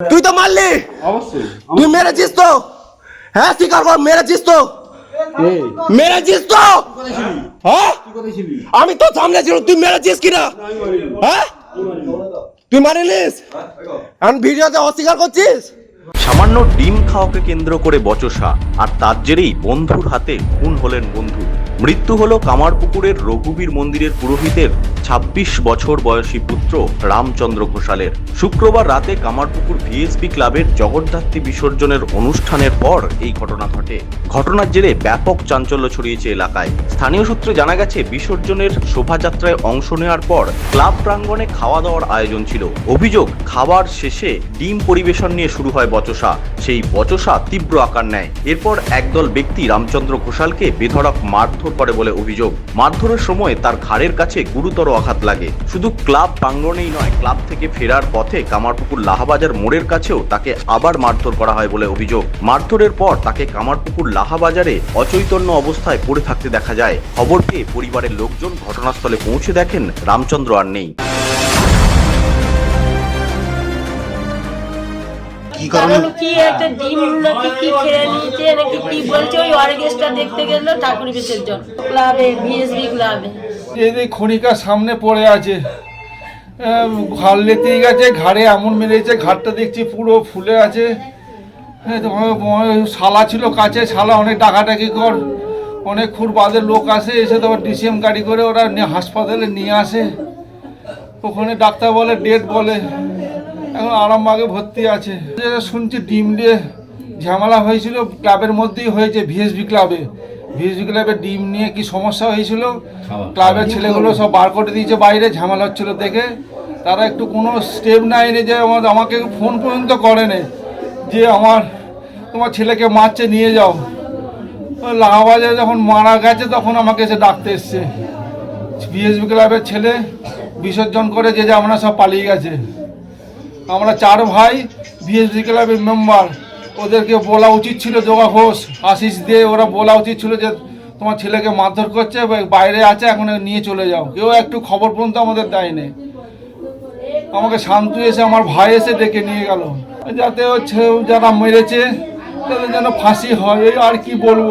তুই তো মারলি। অবশ্যই। তুই মেরেছিস তো। হ্যাঁ স্বীকার কর মেরেছিস তো। মেরেছিস তো। হ্যাঁ? আমি তো সামনে ছিল তুই মেরেছিস কিনা? হ্যাঁ? তুই মারিলিস এখন ভিডিওতে অস্বীকার করছিস? সামান্য ডিম খাওয়াকে কেন্দ্র করে বচসা আর তার জেরেই বন্ধুর হাতে খুন হলেন বন্ধু। মৃত্যু হল কামারপুকুরের রঘুবীর মন্দিরের পুরোহিতের ২৬ বছর বয়সী পুত্র রামচন্দ্র ঘোষালের। শুক্রবার রাতে কামারপুকুর ভিএসপি ক্লাবের জগদ্ধাত্রী বিসর্জনের অনুষ্ঠানের পর এই ঘটনা ঘটে। ঘটনার জেরে ব্যাপক চাঞ্চল্য ছড়িয়েছে এলাকায়। স্থানীয় সূত্রে জানা গেছে, বিসর্জনের শোভাযাত্রায় অংশ নেওয়ার পর ক্লাব প্রাঙ্গণে খাওয়া দাওয়ার আয়োজন ছিল। অভিযোগ খাবার শেষে ডিম পরিবেশন নিয়ে শুরু হয় বচসা। সেই বচসা তীব্র আকার নেয়। এরপর একদল ব্যক্তি রামচন্দ্র ঘোষালকে বেধড়ক মারধর করে বলে অভিযোগ। মারধরের সময় তার ঘাড়ের কাছে গুরুতর আঘাত লাগে। শুধু ক্লাব প্রাঙ্গণেই নয় ক্লাব থেকে ফেরার পথে কামারপুকুর লাহাবাজার মোড়ের কাছেও তাকে আবার মারধর করা হয় বলে অভিযোগ। মারধরের পর তাকে কামারপুকুর লাহাবাজারে অচৈতন্য অবস্থায় পড়ে থাকতে দেখা যায়। খবর পেয়ে পরিবারের লোকজন ঘটনাস্থলে পৌঁছে দেখেন রামচন্দ্র আর নেই। কি কারণে? কি একটা ডিম নাকি কি খেয়ে নিয়েছে নাকি কি বলছে, ওই অর্গেস্ট্রা দেখতে গেল, ঠাকুর বিসর্জন। ক্লাবে বিএসবি ক্লাবে। এই যে খনিকার সামনে পড়ে আছে। ঘাড় লেতেই গেছে, ঘাড়ে এমন মেরেছে, ঘাড়টা দেখছি পুরো ফুলে আছে। শালা ছিল কাছে, শালা অনেক ডাকাডাকি কর। অনেক খুর বাদের লোক আসে, এসে তোমার ডিসিএম গাড়ি করে ওরা হাসপাতালে নিয়ে আসে। ওখানে ডাক্তার বলে, ডেট বলে। এখন আরামবাগে ভর্তি আছে। শুনছি ডিম দিয়ে ঝামেলা হয়েছিল ক্লাবের মধ্যেই হয়েছে ভিএসবি ক্লাবে। ভিএসবি ক্লাবে ডিম নিয়ে কি সমস্যা হয়েছিল? ক্লাবের ছেলেগুলো সব বার করে দিয়েছে বাইরে ঝামেলা হচ্ছিল দেখে। তারা একটু কোনো স্টেপ নেয়নি যে আমার আমাকে ফোন পর্যন্ত করেনি যে আমার তোমার ছেলেকে মারছে নিয়ে যাও। লাহাবাজারে যখন মারা গেছে তখন আমাকে এসে ডাকতে এসছে। বিএসবি ক্লাবের ছেলে বিসর্জন করে যে যে আমরা সব পালিয়ে গেছে। আমরা চার ভাই বিএসবি ক্লাবের মেম্বার ওদেরকে বলা উচিত ছিল যোগা ঘোষ আশিস দিয়ে ওরা বলা উচিত ছিল যে, তোমার ছেলেকে মারধর করছে বাইরে আছে, এখন নিয়ে চলে যাও। কেউ একটু খবর পর্যন্ত আমাদের দেয়নি। আমাকে শান্তু এসে, আমার ভাই এসে ডেকে নিয়ে গেল। যাতে হচ্ছে যারা মেরেছে, তাদের যেন ফাঁসি হয় আর কি বলব?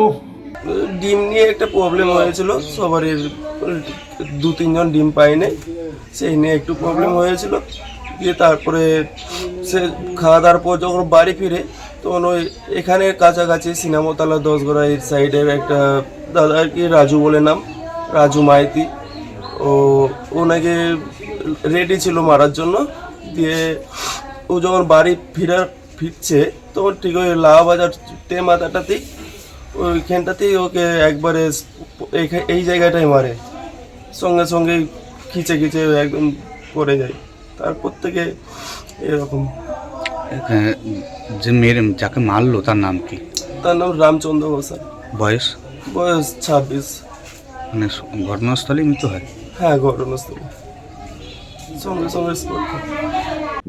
ডিম নিয়ে একটা প্রবলেম হয়েছিল। সবারই দু তিনজন ডিম পায়নি, সেই নিয়ে একটু প্রবলেম হয়েছিল। দিয়ে তারপরে সে খাওয়া দাওয়ার পর যখন বাড়ি ফিরে, তখন ওই এখানে কাছাকাছি সিনেমাতলা দশগড়া এর সাইডের একটা দাদা আর কি, রাজু বলে নাম, রাজু মাইতি। ও ওনাকে রেডি ছিল মারার জন্য। দিয়ে ও যখন বাড়ি ফিরার, ফিরছে, তখন ঠিক ওই লাভ বাজার টে মাথাটাতেই, ওইখানটাতেই ওকে একবারে এই- জায়গাটায় মারে। সঙ্গে সঙ্গে খিচে খিচে একদম পড়ে যায়। তারপর থেকে এরকম। আহ, যে মেয়ের যাকে মারলো তার নাম কি? তার নাম রামচন্দ্র ঘোষাল বয়স? বয়স ছাব্বিশ। মানে ঘটনাস্থলেই ঘটনাস্থলে মৃত্যু হয়? হ্যাঁ ঘটনাস্থলে সঙ্গে সঙ্গে spot death।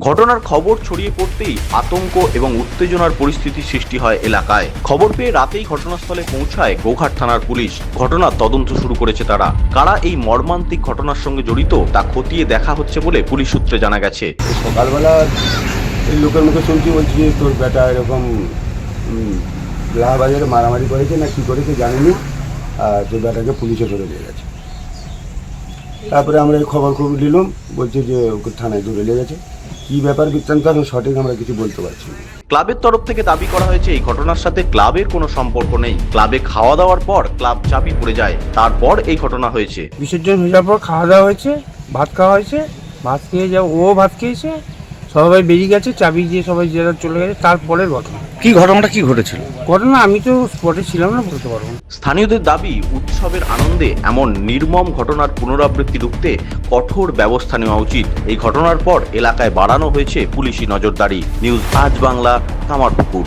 ঘটনার খবর ছড়িয়ে পড়তেই আতঙ্ক এবং উত্তেজনার পরিস্থিতি সৃষ্টি হয় এলাকায়। খবর পেয়ে রাতেই ঘটনাস্থলে পৌঁছায় গোঘাট থানার পুলিশ। ঘটনার তদন্ত শুরু করেছে তারা। কারা এই মর্মান্তিক ঘটনার সঙ্গে জড়িত তা খতিয়ে দেখা হচ্ছে বলে পুলিশ সূত্রে জানা গেছে। সকালবেলা এই লোকের মুখে শুনছি বলছি যে তোর বেটা এরকম লাহাবাজারে মারামারি করেছে না কী করেছে জানিনি। আর যে বেটাকে পুলিশে ধরে নিয়ে গেছে। তারপরে আমরা এই খবর খবর নিলাম বলছে যে ওকে থানায় ধরে নিয়ে গেছে। কী ব্যাপার বৃত্তান্ত এখন সঠিক আমরা কিছু বলতে পারছি না। ক্লাবের তরফ থেকে দাবি করা হয়েছে এই ঘটনার সাথে ক্লাবের কোনো সম্পর্ক নেই। ক্লাবে খাওয়া দাওয়ার পর ক্লাব চাপি পড়ে যায় তারপর এই ঘটনা হয়েছে। বিসর্জন হয়ে যাওয়ার পর খাওয়া দাওয়া হয়েছে ভাত খাওয়া হয়েছে ভাত খেয়ে যাও ও ভাত খেয়েছে সবাই বেরিয়ে গেছে চাবি দিয়ে সবাই যারা চলে গেছে তারপরের ঘটনা। কি ঘটনাটা কি ঘটেছিল? ঘটনা আমি তো স্পটে ছিলাম না বলতে পারব না। স্থানীয়দের দাবি উৎসবের আনন্দে এমন নির্মম ঘটনার পুনরাবৃত্তি রুখতে কঠোর ব্যবস্থা নেওয়া উচিত। এই ঘটনার পর এলাকায় বাড়ানো হয়েছে পুলিশি নজরদারি। নিউজ আজ বাংলা কামারপুকুর।